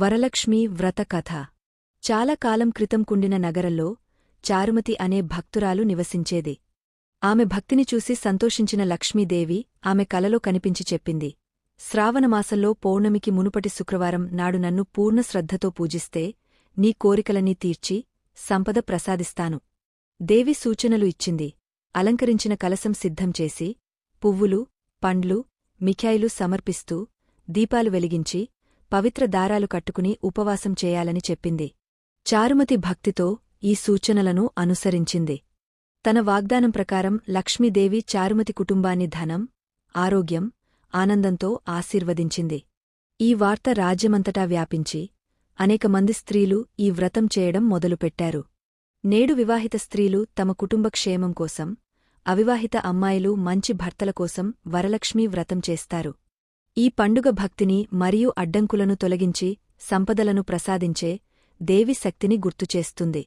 వరలక్ష్మి వ్రత కథ. చాలా కాలం క్రితం కుండిన నగరంలో చారుమతి అనే భక్తురాలు నివసించేది. ఆమె భక్తిని చూసి సంతోషించిన లక్ష్మీదేవి ఆమె కలలో కనిపించి చెప్పింది. శ్రావణమాసంలో పౌర్ణమికి మునుపటి శుక్రవారం నాడు నన్ను పూర్ణ శ్రద్ధతో పూజిస్తే నీ కోరికలన్నీ తీర్చి సంపద ప్రసాదిస్తాను. దేవి సూచనలు ఇచ్చింది. అలంకరించిన కలసం సిద్ధం చేసి పువ్వులు పండ్లు మిఠాయిలు సమర్పిస్తూ దీపాలు వెలిగించి పవిత్ర దారాలు కట్టుకుని ఉపవాసం చేయాలని చెప్పింది. చారుమతి భక్తితో ఈ సూచనలను అనుసరించింది. తన వాగ్దానం ప్రకారం లక్ష్మీదేవి చారుమతి కుటుంబాన్ని ధనం ఆరోగ్యం ఆనందంతో ఆశీర్వదించింది. ఈ వార్త రాజ్యమంతటా వ్యాపించి అనేకమంది స్త్రీలు ఈ వ్రతం చేయడం మొదలుపెట్టారు. నేడు వివాహిత స్త్రీలు తమ కుటుంబ క్షేమం కోసం అవివాహిత అమ్మాయిలు మంచి భర్తల కోసం వరలక్ష్మీ వ్రతం చేస్తారు. ఈ పండుగ భక్తిని మరియు అడ్డంకులను తొలగించి సంపదలను ప్రసాదించే దేవి శక్తిని గుర్తుచేస్తుంది.